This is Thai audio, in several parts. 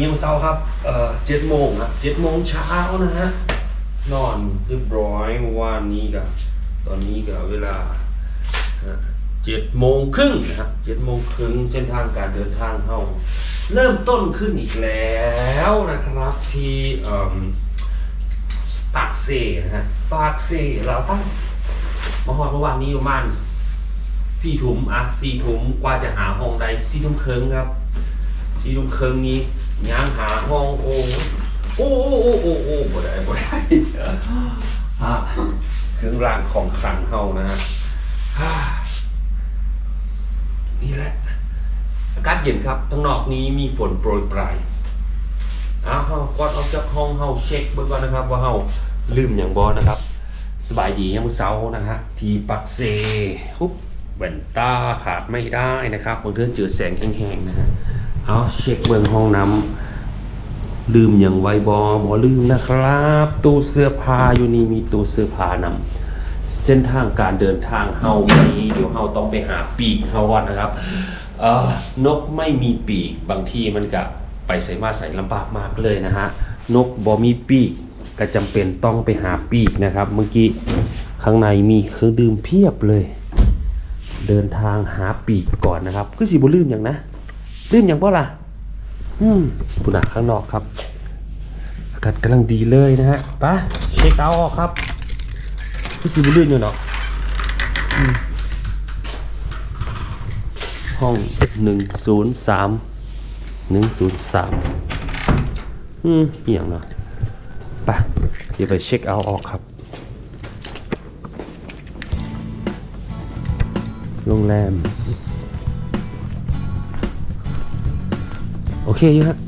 สวัสดียามเช้าครับ เอ่อเจ็ดโมงครับเจ็ดโมงเช้านะฮะ นอนเรียบร้อยเมื่อวานนี้กับตอนนี้กับเวลาเจ็ดโมงครึ่งนะครับเจ็ดโมงครึ่งเส้นทางการเดินทางเฮาเริ่มต้นขึ้นอีกแล้วนะครับที่เออปากเซนะฮะปากเซเราตั้งมาฮอดเมื่อวานนี้ประมาณสี่ทุ่มอะสี่ทุ่มกว่าจะหาห้องได้สี่ทุ่มครึ่งครับสี่ทุ่มครึ่งนี้ ย่างหาห้องโอ้โอ้โอ้โอ้โอ้โอ้บ่ได้บ่ได้อะเครื่องรางของขลังเฮานะฮะนี่แหละ อากาศเย็นครับข้างนอกนี้มีฝนโปรยปลายอ้าวเฮาก่อนออกจากห้องเฮาเช็คเบิ่งก่อนนะครับ ว่าเฮาลืมอย่างบ่นะครับ สบายดียังมื้อเช้านะฮะที่ปักเซฮุบแว่นตาขาดไม่ได้นะครับบางเทื่อเจอแสงแห้งๆนะฮะ เอาเช็คเบิ่งห้องน้ำลืมอย่างไวบอบอลืมนะครับ ตู้เสื้อผ้าอยู่นี่มีตู้เสื้อผ้านำเส้นทางการเดินทางเฮานี้เดี๋ยวเฮาต้องไปหาปีกเฮาก่อนนะครับเออนกไม่มีปีกบางทีมันก็ไปใส่มาใส่ลำบากมากเลยนะฮะนกบ่มีปีกก็จำเป็นต้องไปหาปีกนะครับ เมื่อกี้ข้างในมีเครื่องดื่มเพียบเลย เดินทางหาปีกก่อนนะครับ คือสิบลืมอย่างนะ ลืมอย่างเปล่าล่ะ อืมปุณะข้างนอกครับ อากาศกำลังดีเลยนะฮะไปะเช็คเอาท์ออกครับคือสิบ่ลืมอยู่เนาะอืมห้องหนึ่งศูนย์สามหนึ่งศูนย์สามอืมอหย่างเนาะไปเดี๋ยวไปเช็คเอาท์ออกครับโรงแรม เคอยู่ครับ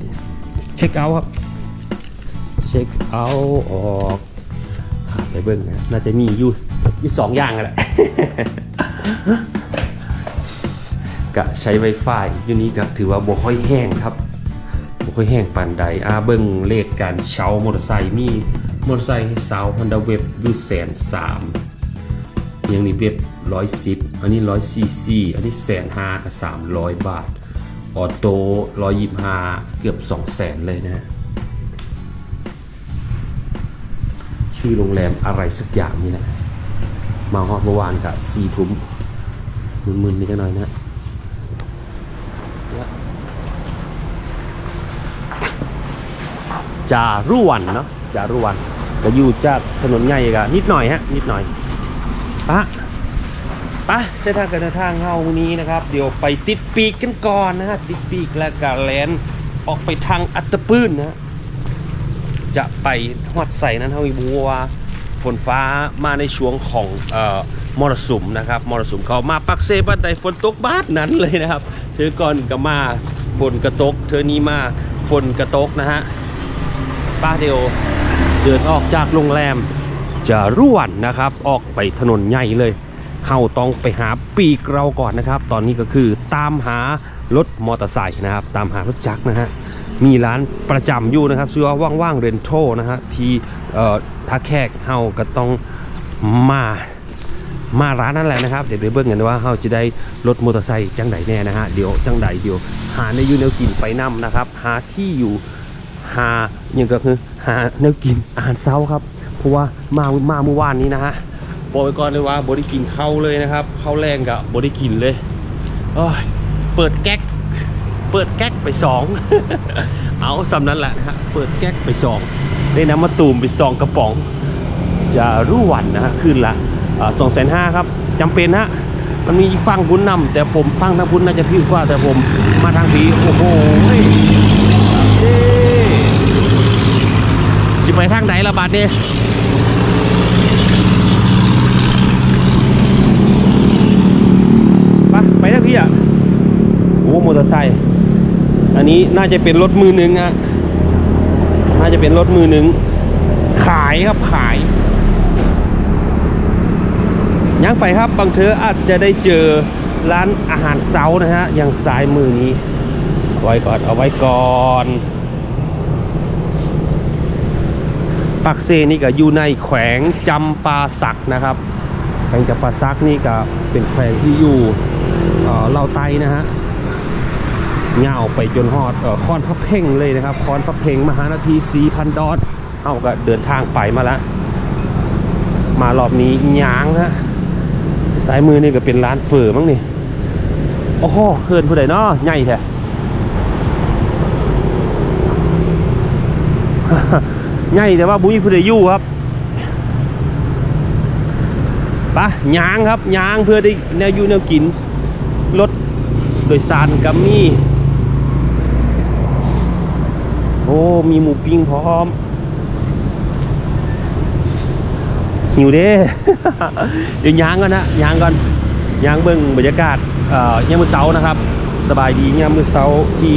เช็คเอาท์ครับเช็คเอาท์ออกอะไปเบิ้งนะน่าจะมีอยู่อยู่สองอย่างกันแหละกะใช้ Wi-Fi อยู่นี้ก็ถือว่าบ่ค่อยแห้งครับบ่ค่อยแห้งปานใดอาเบิ่งเลขการเช่ามอเตอร์ไซค์มีมอเตอร์ไซค์ให้เช่า Honda Wave อยู่แสนสามอย่างนี้เว็บร้อยสิบอันนี้ร้อยซีซีอันนี้แสนห้ากับสามร้อยบาท ออโต้ร้อยยี่ห้าเกือบสองแสนเลยนะ ชื่อโรงแรมอะไรสักอย่างนี่แหละมาฮอดเมื่อวานกับสี่ทุ่มมึนๆนิดหน่อยนะจารุวันเนาะจารุวันก็อยู่จากถนนใหญ่กันนิดหน่อยฮะ นิดหน่อยปะ ปะเส้นทางการเดินทางเฮาวันนี้นะครับ เดี๋ยวไปติดปีกกันก่อนนะฮะติดปีกแล้วก็แลนออกไปทางอัตตปื้นนะจะไปฮอดใส่นั้นเฮาอีบัวฝนฟ้ามาในช่วงของเอ่อมรสุมนะครับมรสุมเขามาปักเซบันไดฝนตกบ้านนั้นเลยนะครับเธอก่อนก็มาฝนกระตก เธอนี้มาฝนกระตกนะฮะป้าเดียวเดินออกจากโรงแรมจะร่วนนะครับ ออกไปถนนใหญ่เลย เฮาต้องไปหาปีกเราก่อนนะครับ ตอนนี้ก็คือตามหารถมอเตอร์ไซค์นะครับ ตามหารถจักรนะฮะมีร้านประจำอยู่นะครับชื่อว่าว่างๆเรนโทนะฮะที่เอ่อท่าแขกเฮาก็ต้องมามาร้านนั่นแหละนะครับ เดี๋ยวไปเบิ่งกันว่าเฮาจะได้รถมอเตอร์ไซค์จังใดแน่นะฮะเดี๋ยวจังใดเดี๋ยว หาในยูแนวกินไปนํนะครับ หาที่อยู่หาอย่างก็คือหาแนวกินอาหารเช้าครับ เพราะว่ามามาเมื่อวานนี้นะฮะ บอกไว้ก่อนเลยว่าบริกินข้าวเลยนะครับข้าวแรงกับบริกินเลยเปิดแก๊กเปิดแก๊กไปสองเอาสำนั้นแหละนะฮะเปิดแก๊กไปสองได้น้ำมาตูมไปสองกระป๋อง จะรู้วันนะฮะขึ้นละสองแสนห้าครับจำเป็นฮะมันมีอีกฟังพุ้นนำแต่ผมฟังทางพุ้นน่าจะถือกว่า แต่ผมมาทางผีโอ้โหจิไปทางไหนละบาดนี่ไปไปทางพี่อะโอร์ไซค์อันนี้น่าจะเป็นรถมือหนึ่งอะน่าจะเป็นรถมือหนึ่งขายครับขายย่างไปครับบางเธออาจจะได้เจอร้านอาหารเซานะฮะอย่างซ้ายมือนี้ไว้ก่อนเอาไว้ก่อนปักเซนี่ก็อยู่ในแขวงจำปาสักนะครับแขวงจำปาสักนี่ก็เป็นแขวงที่อยู่เอ่อเลาวไตนะฮะ เงาไปจนฮอดคอนพระเพ่งเลยนะครับคอนพระเพ่งมหานาที4,000ดอทเอาก็เดินทางไปมาล้วมารอบนี้ยางนะสายมือนี่ก็เป็นร้านเฟอร์มั้งนี่โอ้โหเฮินผู้ใดเนาะใหญ่แท้ใหญ่แต่ว่าบุ้ยผู้ใดอยู่ครับปะยางครับยางเพื่อได้แนวอยู่แนวกินรถโดยสารกัมมี่ โอ้มีหมูปิ้งพร้อม หิวเด้ เดี๋ยวยางก่อนนะยางก่อนยางเบิ่งบรรยากาศเอ่อยามมือเช้านะครับ สบายดียามมือเช้าที่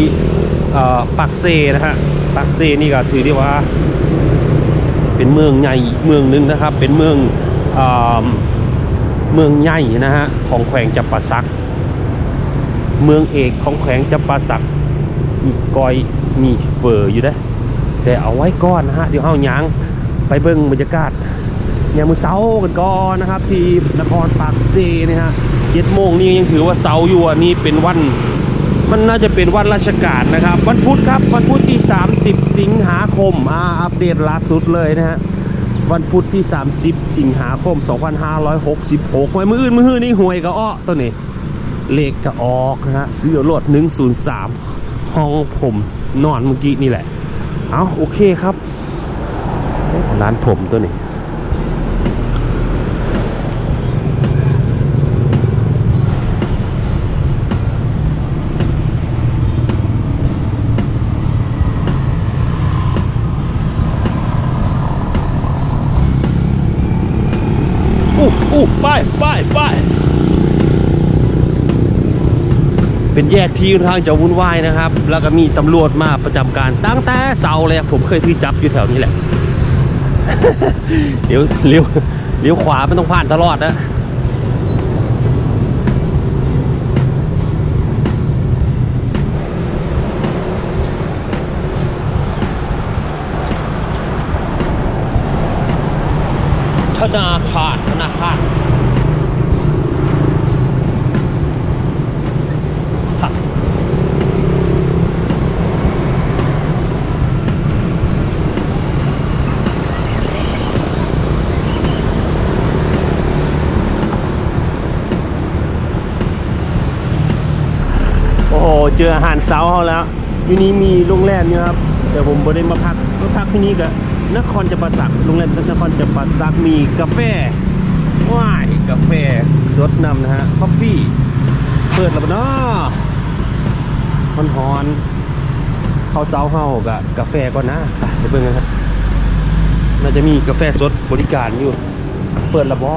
เอ่อปักเซนะฮะปักเซนี่ก็ถือได้ว่า เป็นเมืองใหญ่เมืองหนึงนะครับ เป็นเมืองเอ่อเมืองใหญ่นะฮะของแขวงจับปาสัก เมืองเอกของแขวงจับปาสัก มีกอยมีเฟอร์อยู่ได้แต่เอาไว้ก่อนนะฮะเดี๋ยวเฮายางไปเบิ่งบรรยากาศยามมือเช้ากันก่อนนะครับ ที่นครปากเซนะฮะเจ็ดโมงนี่ยังถือว่าเสาอยู่อันนี้เป็นวัน มันน่าจะเป็นวันราชการนะครับ วันพุธครับวันพุธที่ 30 สิงหาคมอ่าอัปเดตล่าสุดเลยนะฮะวันพุธที่ 30 สิงหาคม 2566หวยมืออื่นมืออื่นนี่หวยก็อ้อตัวนี้เลขจะออกนะฮะซื้อรถ103 ห้องผมนอนเมื่อกี้นี่แหละ เอาโอเคครับ ร้านผมตัวนี้ เป็นแยกที่ค่อนข้างจะวุ่นวายนะครับ แล้วก็มีตำรวจมาประจำการตั้งแต่เสาเลยผมเคยที่จับอยู่แถวนี้แหละเดี๋ยวเลี้ยวเลี้ยวขวาไม่ต้องผ่านตลอดนะธนาคารธนาคาร เจออาหารเช้าเขาแล้วที่นี้มีโรงแรมอยู่ครับแต่ผมบ่ได้มาพักมาพักที่นี่ก็นครจะประสักโรงแรมนครจะประสักมีกาแฟว้ายกาแฟสดนำนะฮะคอฟฟี่เปิดแล้วบ่เนาะมันหอนเขาเซาเฮากับกาแฟก่อนนะไปไปเบิ่งกันครับน่าจะมีกาแฟสดบริการอยู่ เปิดและบ่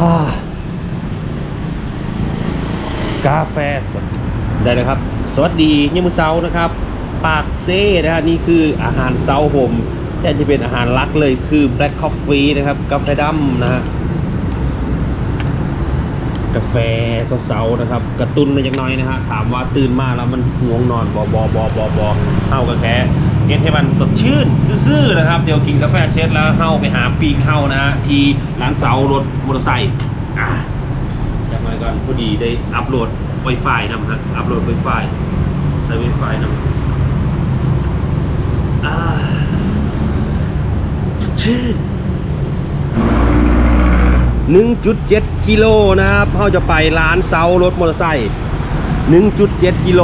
ฮ่ากาแฟสด ได้เลยครับ สวัสดียามมื้อเช้านะครับ ปากเซ่นะฮะนี่คืออาหารเช้าผมแทนจะเป็นอาหารลักเลยคือ black coffee นะครับกาแฟดำนะฮะกาแฟเช้าๆนะครับ กระตุ้นมาจากหน้อยนะฮะถามว่าตื่นมาแล้วมันง่วงนอนบอบอบอบอบอเฮากับแค่เฮ็ดให้มันสดชื่นซื่อๆนะครับ เดี๋ยวกินกาแฟเสร็จแล้วเฮาไปหาปีกเฮานะฮะที่ร้านเสารถมอเตอร์ไซค์อะจากนั้ก่อนพอดีได้อัปโหลด Wi-Fi นำฮะอัปโหลด Wi-Fi ใช้ Wi-Fi นำอ่าสดชื่น1.7กิโลนะครับเขาจะไปร้านเซารถมอเตอร์ไซค์1.7กิโล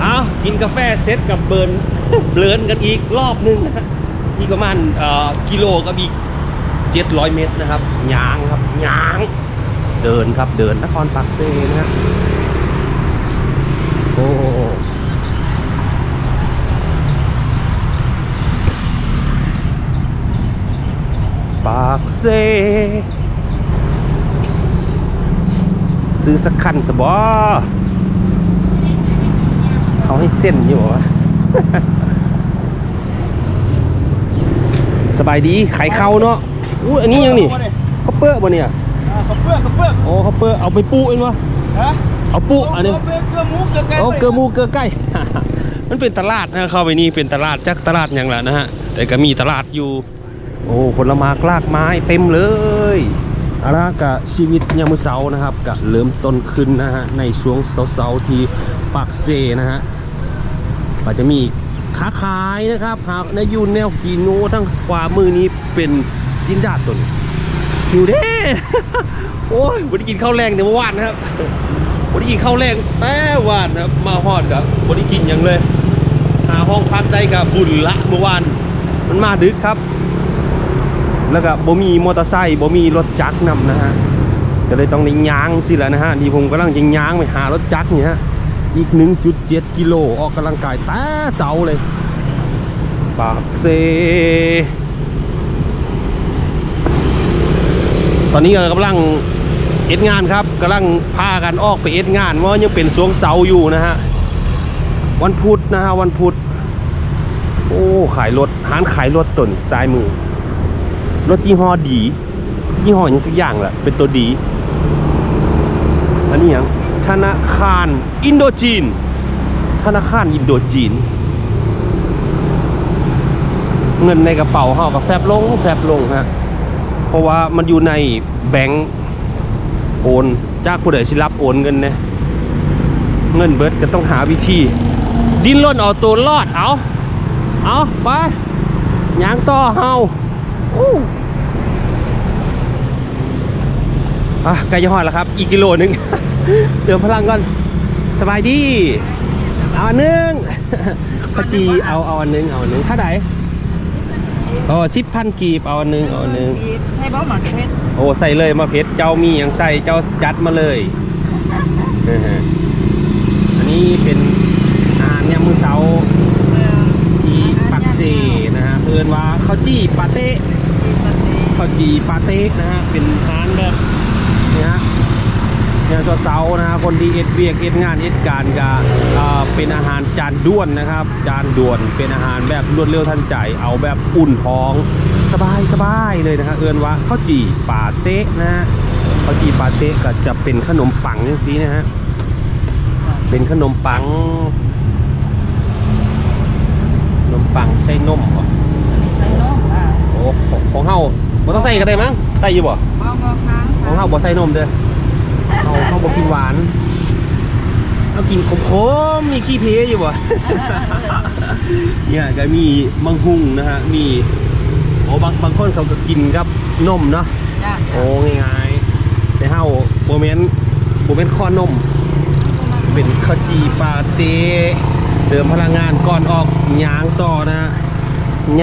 เอากินกาแฟเซ็ตกับเบิร์นเบิร์นกันอีกรอบหนึงนะฮะอีกประมาณเอ่อกิโลกับอีก700เมตรนะครับยางครับยาง เดินครับเดินนครปากเซนะฮะโอ้ปากเซ ซื้อสักคันสบอเขาให้เส้นอยู่วะสบายดีขายเข้าเนาะอู้อันนี้ยังนี่เขาเปื้อบ่เนี่ย ข้าวเปลือกข้าวเปลือกโอ้เขาเปื้อะเอาไปปูเอ็นวะฮะเอาปูอันนี้ข้าวเปลือกเกลือหมูเกลือไก่โอ้เกลือหมูเกลือไก่ มันเป็นตลาดนะเข้าไปนี่เป็นตลาดจักตลาดอย่างละนะฮะ แต่ก็มีตลาดอยู่ โอ้ผลไม้กลากไม้เต็มเลยเอาละกะชีวิตยามมื้อเช้านะครับกะเริ่มต้นขึ้นนะฮะในช่วงเช้าๆที่ปากเซนะฮะก็จะมีค้าขายนะครับหากในอยูแนวกีโนทั้งขวามือนี้เป็นซินดาดตน หิวเด้ โอ้ยวันนี้กินข้าวแรงแต่เมื่อวานนะครับวันนี้กินข้าวแรงแต่วานนะครับมาฮอดกับวันนี้กินอย่างเลย หาห้องพักได้กับบุญละเมื่อวานมันมาดึกครับ แล้วก็บ่มีมอเตอร์ไซค์บ่มีรถจักรนำนะฮะก็เลยต้องได้ย่างสิแหล้วนะฮะนี่ผมกำลังจะย่างไปหารถจักรเนี่ฮะอีก 1.7 กิโลออกกำลังกายแต่เสาเลย ปากเซ ตอนนี้ก็กำลังเอ็ดงานครับกำลังพากันออกไปเอ็ดงานเพราะว่ายังเป็นสวงเสาอยู่นะฮะวันพุธนะฮะวันพุธโอ้ขายรถร้านขายรถตนซ้ายมือ รถยี่ห้อดียี่ห้อย่างสักอย่างแหละเป็นตัวดี อันนี้อย่างธนาคารอินโดจีน ธนาคารอินโดจีน เงินในกระเป๋าเฮาก็แฟบลงแฟบลงฮะ เพราะว่ามันอยู่ในแบงก์โอนจากผู้ใดสิรับโอนเงินเนี่ยเงินเบิดก็ต้องหาวิธี ดิ้นรนเอาตัวรอดเอาเอาไปยางต่อเฮาอะใกล้จะหอดแล้วครับ อีกกิโลหนึง เติมพลังก่อน สบายดี เอาอันหนึงพจีเอาเอาอันหนึง เอาอันหนึงถ้าไหน อ๋อสิบพันกีบเอาอันหนึงเอาอันหนึงให้บ้าหมักเพชรโอ้ใส่เลยมาเพชรเจ้ามีอย่างใส่เจ้าจัดมาเลยนะฮะอันนี้เป็นอาหารยามมื้อเช้าที่ปักเซนะฮะเอินว่าข้าวจี้ปาเต้ ข้าวจีปาเต้นะฮะ เป็นร้านแบบนี่ฮะ อย่างตัวเสาร์นะฮะคนที่เอ็ดเวียกเอ็ดงานเอ็ดการก็เอ่อเป็นอาหารจานด้วนนะครับ จานด่วนเป็นอาหารแบบรวดเร็วทันใจ เอาแบบอุ่นท้องสบายสบายเลยนะฮะเอินว่าข้าวจี่ปาเต้นะฮะข้าวจี่ปาเต้ก็จะเป็นขนมปังอย่างนี้นะฮะเป็นขนมปังขนมปังใส่นมเหรอใส่นมอะโอ้ของของเฮาบ่ต้องใส่ก็ได้มั้งใส่อยู่บ่เบาเบาค้างของเฮาบ่ใส่นมเด้อ เฮาเฮาบ่กินหวานเอากินขมๆมีขี้เพอยู่บ่ เนี่ยก็มีมังหุงนะฮะ มีโอ้บางบางคนเขาก็กินกับนมเนาะ จ้ะโอ้ง่ายๆแต่เฮาโมเมนต์โมเมนต์ข้อนม เป็นข้าวจีปาเต้เติมพลังงานก่อนออกย่างต่อนะ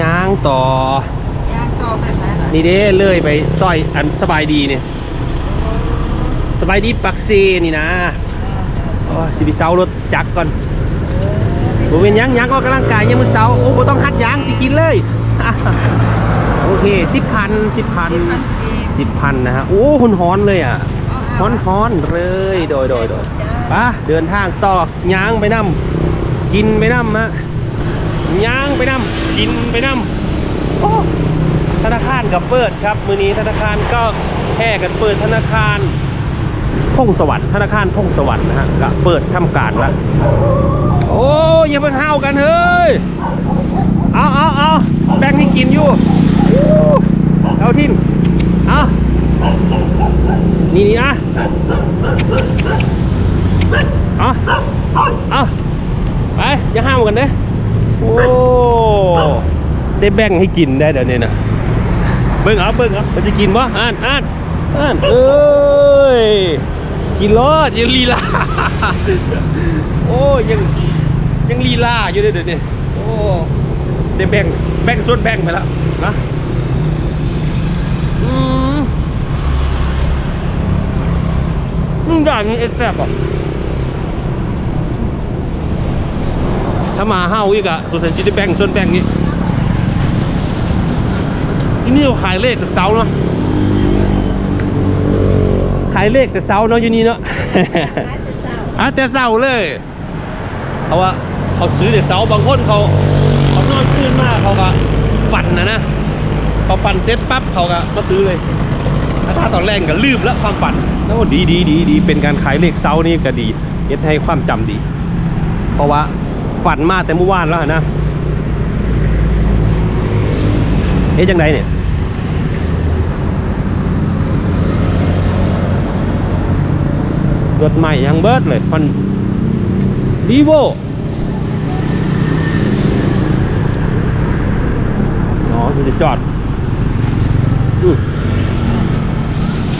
ย่างต่อ ย่างต่อไปไหนล่ะนี่เด้เลยไปซอยอันสบายดีเนี่ย สบายดีปักเซนี่นะโอ้ยสิไปเซารถจักรก่อนผมเป็นหยังหยังก็กำลังกายยังมือเซาโอ้บ่ต้องหัดยางสิกินเลย โอเคสิบพันสิบพันพันเองสิบพันนะฮะ โอ้หุนฮ้อนเลยอะฮ้อนฮ้อนๆเลยโดยโดยโดยไปะเดินทางต่อย่างไปนำกินไปนำฮะย่างไปนำกินไปนำโอ้ธนาคารกับเปิดครับ มือนี้ธนาคารก็แห่กันเปิดธนาคาร พงสวรรค์ธนาคารพงสวรรค์นะฮะก็เปิดทำการแล้วโอ้ยอย่าเพิ่งห้าวกันเฮ้ยเอาเอาเอาแบ่งให้กินอยู่เอาทินเอานี่นี่อะเอาเอาไปอย่าห้ามกันเด้โอ้ได้แบ่งให้กินได้เดี๋ยวนี้นะเบิ่งเอาเบิ่งเอามันจะกินวะอ่านอ่านอ่านเอ้ย กินรอดยังลีลา โอ้ยังยังลีลาอยู่เลยเดี๋ยวนี้โอ้ได้แบ่งแบ่งส่วนแบ่งไปแล้วนะอืมอย่างนี้เอ็กแซบอะถ้ามาห้าวอีกอะสุดสันจิได้แบ่งส่วนแบ่งนี้ที่นี่เราขายเลขแต่เสาเนาะายเลขแต่เสาเนาะอยู่นี่เนาะอะแต่เสาเลยเพราะว่าเขาซื้อแต่เสาบางคนเขาเขานอนคืนมากเขาก็ฝันนะนะพอปั่นเสร็จปั๊บเขาก็มาซื้อเลยถ้าตอนแรกก็ลืมแล้วความฝันแล้วดีดีดีดีเป็นการขายเลขเซานี่ก็ดีเฮ็ดให้ความจำดี เพราะว่าฝันมาแต่เมื่อวานแล้วนะเอ๊ะจังไดเนี่ย รถใหม่ยังเบิดเลยมันดีโวอ๋อมันจะจอด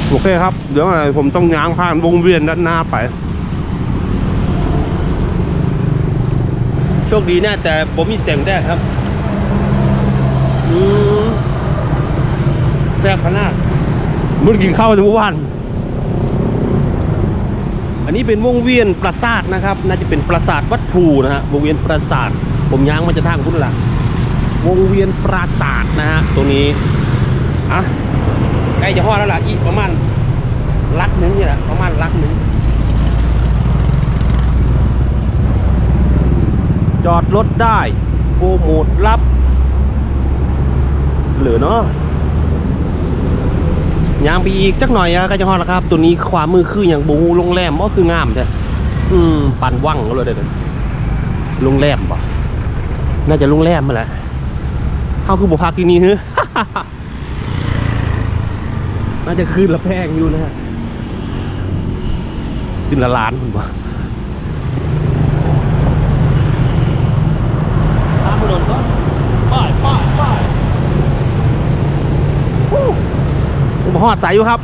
โอเคครับ เดี๋ยวอะไรผมต้องง้างผ่านวงเวียนด้านหน้าไป โชคดีแน่แต่ผมมีเสียงแดดครับแซ่บขนาดมึงกินข้าวในเมื่อวาน อันนี้เป็นวงเวียนปราสาทนะครับ น่าจะเป็นปราสาทวัดภูนะฮะวงเวียนปราสาท ผมย้างมาจะทางพุทธละวงเวียนปราสาทนะฮะตรงนี้อะใกล้จะฮอดแล้วล่ะอีกประมาณลักหนึ่งนี่แหละประมาณลักหนึ่งจอดรถได้โปรโมทรับเหลือเนาะ ยางไปอีกจักหน่อยอะก็จะฮอดแล้วครับ ตัวนี้ความมือคืออย่างบูโรงแรมก็คืองามใช่อืมปันว่างก็เลยเด็ดโรงแรมปะน่าจะโรงแรมมาแหละเขาคือบุพักที่นี่ฮึน่าจะคืนละแพงอยู่นะฮะคืนละล้านคุณว่า ตามถนนก่อนป้ายป้ายป้ายฮู้ผม หอดใสอยู่ครับ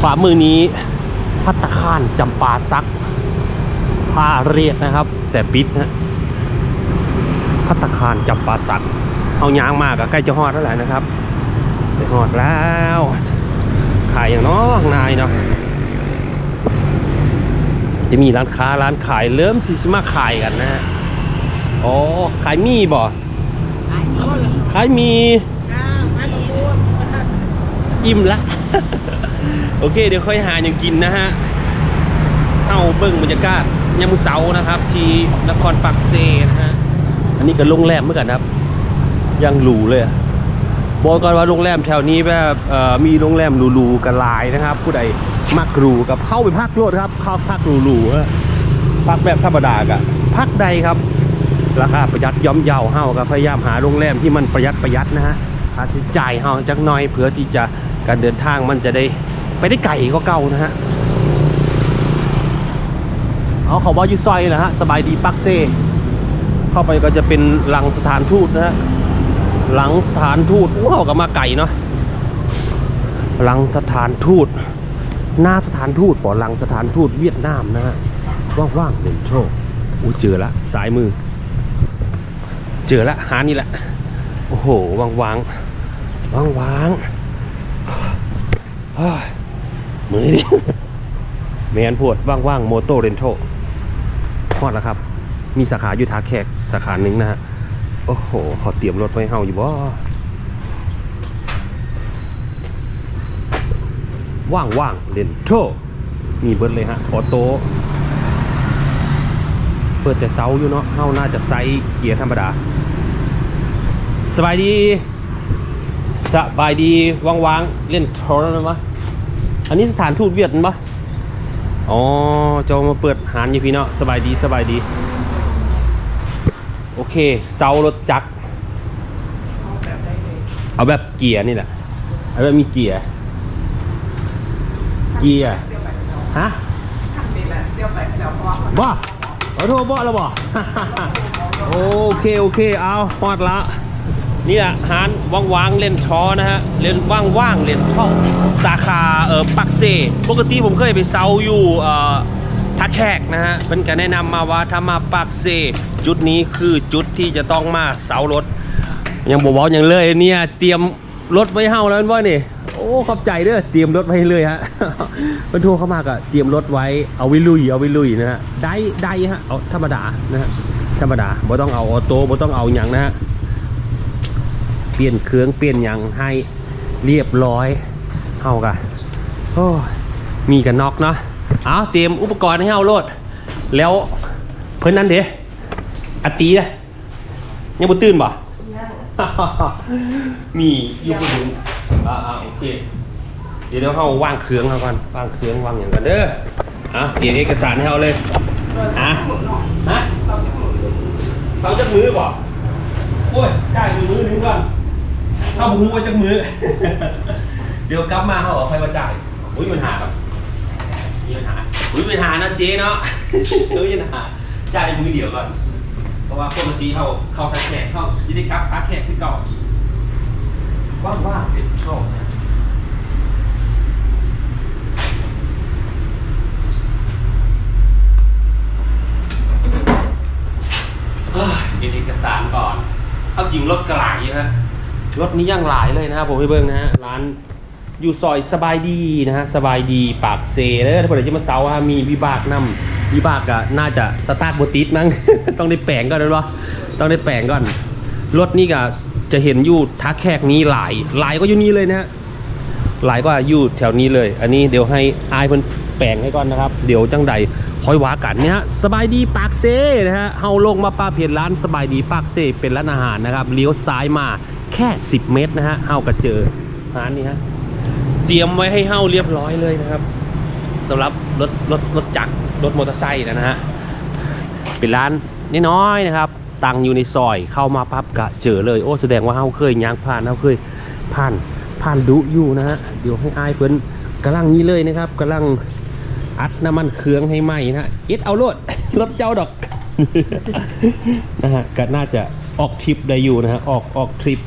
ขวามือนี้พัตตาคารจำปาซักผ้าเรียกนะครับ แต่ปิดนะพัตตาคารจำปาสักเอายางมากอะใกล้จะหอดแล้วแหละนะครับไปหอดแล้วขายอย่างเน้อข้างในเนาะจะมีร้านค้าร้านขายเริ่มที่จะมาขายกันนะฮะอ๋อขายมีบ่ขายมี อิ่มละ โอเค เดี๋ยวค่อยหาอย่างกินนะฮะเอาเบิ้งบรรยากาศยามเสาร์นะครับ ที่นครปักเซนะฮะอันนี้ก็โรงแรมเมื่อกันครับ ยังหรูเลยบอกก่อนว่าโรงแรมแถวนี้แบบมีโรงแรมหรูๆกันหลายนะครับ ผู้ใดมักหรูกับเข้าไปพักโลดครับ เข้าพักหรูๆฮะพักแบบธรรมดากะพักใดครับ ราคาประหยัดย่อมเยาเฮาก็พยายามหาโรงแรมที่มันประหยัดประหยัดนะฮะค่าใช้จ่ายเฮาจักหน่อยเพื่อที่จะ การเดินทางมันจะได้ไปได้ไกลก็เก่านะฮะเอาเขาว่ายู่ซอยนะฮะสบายดีปักเซเข้าไปก็จะเป็นหลังสถานทูตนะฮะหลังสถานทูตว้าวกับมาไก่เนาะหลังสถานทูต หน้าสถานทูตปอหลังสถานทูตเวียดนามนะฮะว่างๆเด่นโชคอู้เจอละสายมือ เจอละหานี่แหละโอ้โหว่างวางวางวางๆ มือนี่แมนพวดว่างว่างโมโตเรนโทพอดแล้วครับ มีสาขาอยู่ทาแขกสาขาหนึ่งนะฮะ โอ้โห ขอเตรียมรถไว้เฮาอยู่บ่ว่างว่างเรนโทมีเบิร์ดเลยฮะออโต้เปิดแต่เสาอยู่เนาะเฮาน่าจะไซส์เกียร์ธรรมดา สบายดี สบายดีว่างๆ เล่นโทรแล้วมั้ยอันนี้สถานทูตเวียดมั้ยอ๋อเจะมาเปิดหานอยู่พี่เนาะสบายดีสบายดี โอเคเซารถจักรเอาแบบเกียร์นี่แหละเอาแบบมีเกียร์เกียร์ฮะบ่เอาโทรบ่แล้วบ่โอเคโอเคเอาพอดละ นี่แหละฮานว่างๆเล่นช้อนะฮะเล่นว่างๆเล่นช่อสาขาเออปักเซปกติผมเคยไปเซาอยู่เอ่อท่าแขกนะฮะเป็นการแนะนำมาว่าถ้ามาปักเซจุดนี้คือจุดที่จะต้องมาเซารถยังบอกว่ายังเลยเนี่ยเตรียมรถไว้เฮาแล้วว่านี่โอ้ขอบใจเด้อเตรียมรถไว้เลยฮะบรรทุกเข้ามากอะเตรียมรถไว้เอาว้ลุยเอาว้ลุยนะฮะได้ได้ฮะเอาธรรมดานะฮะธรรมดาบ่ต้องเอาออโต้บ่ต้องเอาหยังนะฮะ เปลี่ยนเครื่องเปลี่ยนหยังให้เรียบร้อยเฮากะโอ้มีกันน็อกเนาะเอาเตรียมอุปกรณ์ให้เฮาโลด แล้วเพิ่นนั้นเด้อตีนะยังบ่ตื่นบ่มีอยู่บนนึงอ่าโอเค เดี๋ยวเฮาว่างเครื่องเฮาก่อนว่างเครื่องว่างอย่างกันเด้ออะเตรียมเอกสารให้เฮาเลยอะฮะเสาจักมือบ่โอ้ยจ่ายมือมือนึงก่อน เอาผมรู้ว่าจากมือ เดี๋ยวกลับมาเขาบอกใครมาจ่ายอุ้ยมันหาครับมีปัญหาอุ้ยปัญหานะเจ๊เนาะไม่มีปัญหาจ่ายมือเดียวก่อนเพราะว่าปกติเขาเขาทักแขกเขาซิลิกับทักแขกคือเก่าว่างว่างๆเป็นโชคนะเอ้ยเก็บเอกสารก่อน เอาจริงรถกระหลายอยู่ฮะ รถนี้ยังหลายเลยนะครับผมให้เบิ่งนะฮะร้านอยู่ซอยสบายดีนะฮะสบายดีปากเซแล้วถ้าเกิดจะมาเซาฮะมีวิบากนำวิบากอะน่าจะสตาร์ทบติดมั้ง ต้องได้แปลงก่อนนะวะต้องได้แปลงก่อน รถนี่ก็จะเห็นอยู่ทักแขกนี้หลาย หลายก็อยู่นี่เลยนะฮะหลายก็อยู่แถวนี้เลย อันนี้เดี๋ยวให้อายเพิ่นแปลงให้ก่อนนะครับ เดี๋ยวจังใดคอยว่ากันเนี่ยฮะสบายดีปากเซนะฮะเฮาลงมาปาเพจร้านสบายดีปากเซเป็นร้านอาหารนะครับเลี้ยวซ้ายมา แค่ 10 เมตรนะฮะเฮาก็เจอร้านนี้ฮะเตรียมไว้ให้เฮ้าเรียบร้อยเลยนะครับสำหรับรถรถรถจักรรถมอเตอร์ไซค์นะฮะเป็นร้านน้อยๆนะครับตังอยู่ในซอยเข้ามาปั๊บกะเจอเลยโอ้แสดงว่าเฮ้าเคยย่างผ่านเฮ้าเคยผ่านผ่านดุอยู่นะฮะเดี๋ยวให้อายเพิ่นกำลังนี้เลยนะครับกำลังอัดน้ำมันเครื่องให้ไหมนะฮะอ็ดเอารถรถเจ้าดอกนะฮะก็น่าจะออกทริปได้อยู่นะฮะออกออกทริป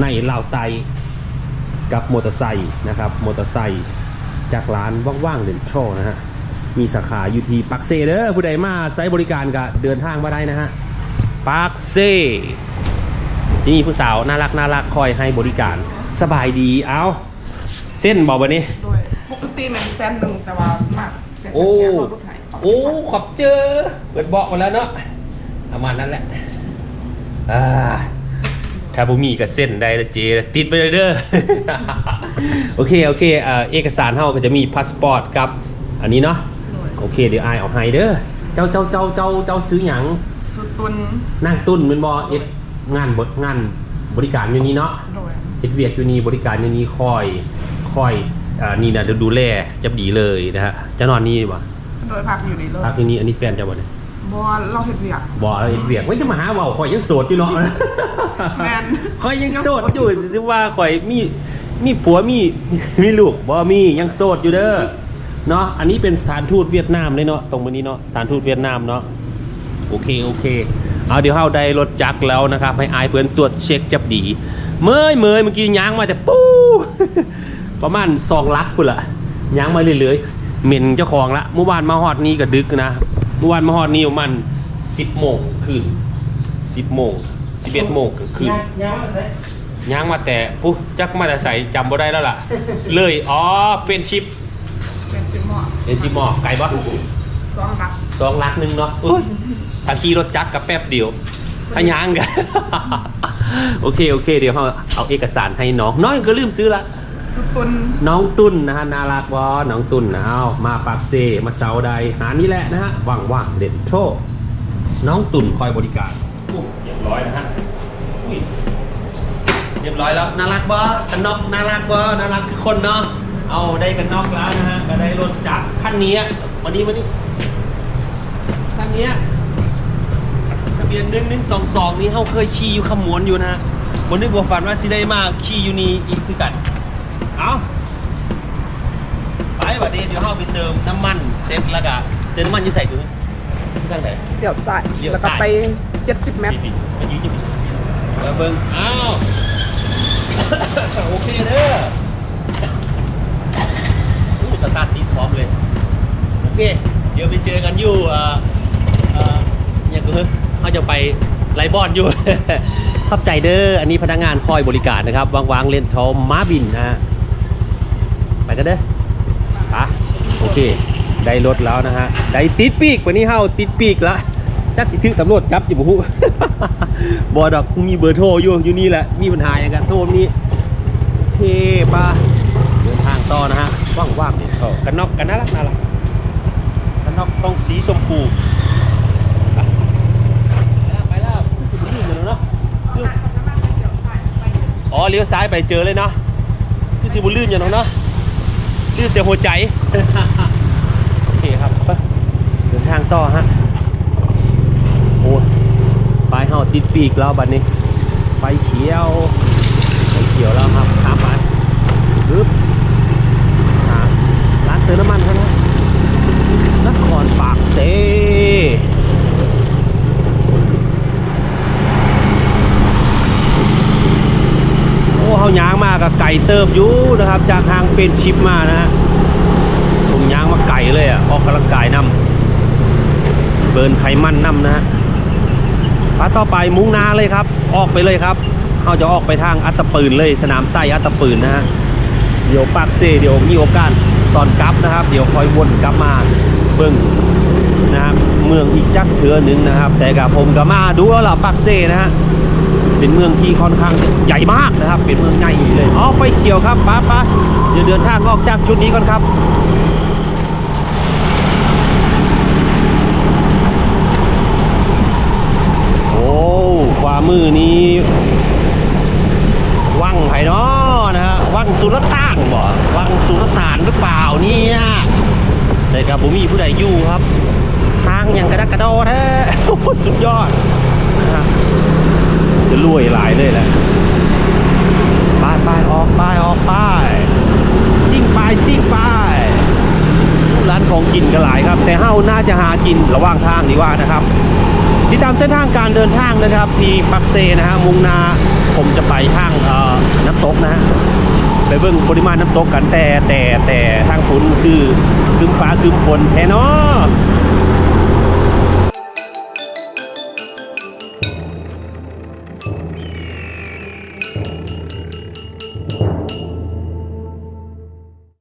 ในลาวไตกับมอเตอร์ไซค์นะครับมอเตอร์ไซค์จากร้านว่างๆเดนโชนะฮะมีสาขาอยู่ที่ปักเซเด้อผู้ใดมาใช้บริการก็เดินทางมาได้นะฮะปักเซที่นี่ผู้สาวน่ารักน่ารักคอยให้บริการสบายดีเอาเส้นบอกวันนี้โดยปกติมันแซนหนึ่งแต่ว่ามากแต่โอ้แซนรถไถโอ้ขอบเจอเปิดเบอกมาแล้วเนาะประมาณนั้นแหละอ่า ถ้าบ่มีก็เส้นได้ละเจติดไปเลยเด้อ โอเคโอเคเอ่อเอกสารเฮาก็จะมีพาสปอร์ตกับ อันนี้เนาะ โดยโอเคเดี๋ยวอายเอาให้เด้อ เจ้าเจ้าเจ้าเจ้าเจ้าซื้อหยังสุดตุนนั่งตุ้นเป็นบ่เอ็ดงานบดงานบริการอยู่นี้เนาะ โดยเอ็ดเวียกอยู่นี่บริการอยู่นี่คอยคอยอ่านี่นะดูแลจะดีเลยนะฮะจะนอนนี่บ่โดยพักอยู่ในรถพักอยู่นี่อันนี้แฟนเจะบ่เนี่ย บอเราเห็นเวียกบ่เอ็ดเวียกไม่จะมาหาเว่าคอยยังโสดอยู่เนาะแม่นคอยยังโสดอยู่สิว่าคอยมีมีผัวมีมีลูกบ่มียังโสดอยู่เด้อเนาะอันนี้เป็นสถานทูตเวียดนามเลยเนาะตรงนี้เนาะสถานทูตเวียดนามเนาะโอเคโอเคเอาเดี๋ยวเฮาได้รถจักรแล้วนะครับให้อายเพื่อนตรวจเช็คจับดีเมยเมยเมื่อกี้ย้างมาแต่ปู้ประมาณสองลักพุ่นละย้างมาเรื่อยๆเหม็นเจ้าของละเมื่อวานมาฮอดนี้ก็ดึกนะเมื่อวานมาฮอดนี้ประมาณสิบโมงคืนสิบโมงสิบเอ็ดโมงคืนย่างมาแต่ปุ๊จักมาแต่ใส่จำบ่ได้แล้วล่ะ เลยอ๋อเป็นชิปเป็นสิบหมอเป็นชิปหมอไก่ปะสองรักสองลักหนึ่งเนาะอุ๊ยถ้าขี่รถจักรกับแป๊บเดียวถ้าย่างกันโอเคโอเค เดี๋ยวเราเอาเอกสารให้น้องน้องก็ลืมซื้อละสุด ตุนน้องตุนนะฮะน่ารักวะน้องตุนนะเอามาปากเซมาเซาใดหานี่แหละนะฮะว่างว่างๆเด่นโชคน้องตุนคอยบริการอุ๊ยเรียบร้อยนะฮะอุ๊ยเรียบร้อยแล้วน่ารักบ่กันนอกน่ารักบ่น่ารักคือคนเนาะเอาได้กันนอกแล้วนะฮะก็ได้รถจักรคันนี้วันนี้วันนี้คันนี้ทะเบียนหนึ่งหนึ่งสองสองนี่เขาเคยขี่อยู่ขมวนอยู่นะฮะวันนี้บัวฝันว่าสิได้มาขี่อยู่นี่อีกคือกัน ไปวันนี้เดี๋ยวเราไปเติมน้ำมันเซ็ตแล้วก็เติมน้ำมันอยี่ใส่ถุงที่ตั้งไหน เดี๋ยวใส่เดี๋ยวแล้วก็ใส่ไปเจ็ดสิบเมตรปิดๆไปยืนอยู่แล้วเบิ้งอ้าว โอเคเด้ออู้สตาร์ทติดพร้อมเลย โอเค เดี๋ยวไปเจอกันอยู่เอ่อเอ่ออย่างคือเขาจะไปไลบอนอยู่ ขอบใจเด้อ อันนี้พนักงานคอยบริการนะครับ วางๆเล่นทอมม้าบินนะฮะ ไปกันเด้อปะโอ เค ได้รถแล้วนะฮะ ได้ติดปีกวันนี้เฮาติดปีกล้วจักสิถึงตำรวจจับอยู่บุฮูบอดอกมีเบอร์โทรอยู่อยู่นี่แหละ มีปัญหาอย่างกันโทรนี้เคป่ะเดินทางต่อนะฮะ ว่างๆนี่ก็กันนอกกันน่ารักน่ารักกันนอกต้องสีชมพูไปแล้วไปแล้วสิบลื่นอยู่แล้วเนาะอ๋อเลี้ยวซ้ายไปเจอเลยเนาะคือสิบุลื่นอยู่นาะเนาะลื่นแต่หัวใจ เคครับไปเดินทางต่อฮะโอ้ปลายเห่าติดปีกแล้วบัดนี้ไฟเขียวไฟเขียวแล้วครับข้ามไปปึ๊บหาร้านเติมน้ำมันครับนะนครปากเซโอ้เขาย้างมากับไก่เติบอยู่นะครับ จากทางเป็นชิปมานะฮะ มาไก่เลยอะออกกำลังกายนำเบิร์นไขมันนำนะฮะพาต่อไปมุ่งนาเลยครับ ออกไปเลยครับเขาจะออกไปทางอัตปืนเลย สนามไส้อัตปืนนะฮะเดี๋ยวปากเซเดี๋ยวมีโอกาสตอนกลับนะครับ เดี๋ยวคอยวนกลับมาเบิ่งนะครับเมืองอีกจักเถือหนึ่งนะครับ แต่กับผมก็มาดูแล้วล่ะปากเซนะฮะเป็นเมืองที่ค่อนข้างใหญ่มากนะครับ เป็นเมืองใหญ่เลยอ๋อไฟเขียวครับป้าป้าเดี๋ยวเดินทางออกจากจุดนี้ก่อนครับ โอ้ขวา มือนี้วังไผ่นาะนะฮะวังสุรต่างบ่วังสุรต่านหรือเปล่าเนี่ยแต่กับผมมีผู้ใดอยู่ครับ สร้างอย่างกระดักกระโดดแท้สุดยอดนะจะรวยหลายเลยแหละไปไปออกไปออกไปซิ่งไปซิ่งไป ร้านของกินก็หลายครับ แต่เฮ้าน่าจะหากินระหว่างทางดีกว่านะครับติดตามเส้นทางการเดินทางนะครับ ที่ปักเซนะฮะมุงนาผมจะไปทางเอ่อน้ำตกนะฮะไปเบิ่งปริมาณน้ำตกกันแต่แต่แต่ทางฝนคือคืมฟ้าคืมฝนแท้เนาะ